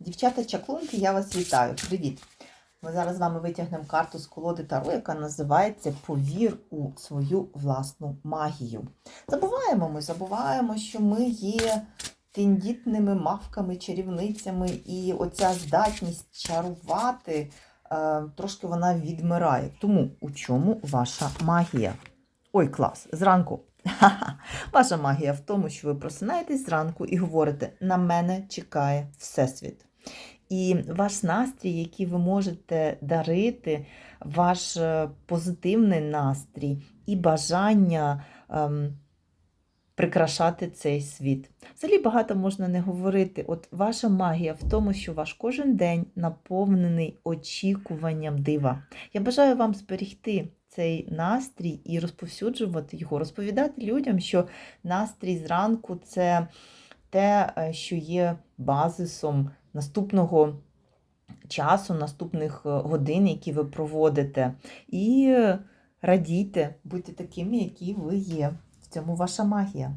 Дівчата-чаклунки, я вас вітаю. Привіт! Ми зараз з вами витягнемо карту з колоди Таро, яка називається Повір у свою власну магію. Забуваємо ми, забуваємо, що ми є тендітними мавками, чарівницями, і оця здатність чарувати е, трошки вона відмирає. Тому у чому ваша магія? Ой, клас! Зранку. Ваша магія в тому, що ви просинаєтесь зранку і говорите: на мене чекає Всесвіт. І ваш настрій, який ви можете дарити, ваш е, позитивний настрій і бажання ем, прикрашати цей світ. Взагалі багато можна не говорити. От ваша магія в тому, що ваш кожен день наповнений очікуванням дива. Я бажаю вам зберегти цей настрій і розповсюджувати його, розповідати людям, що настрій зранку це те, е, що є базисом наступного часу, наступних е, годин, які ви проводите. І радійте, будьте такими, які ви є. В цьому ваша магія.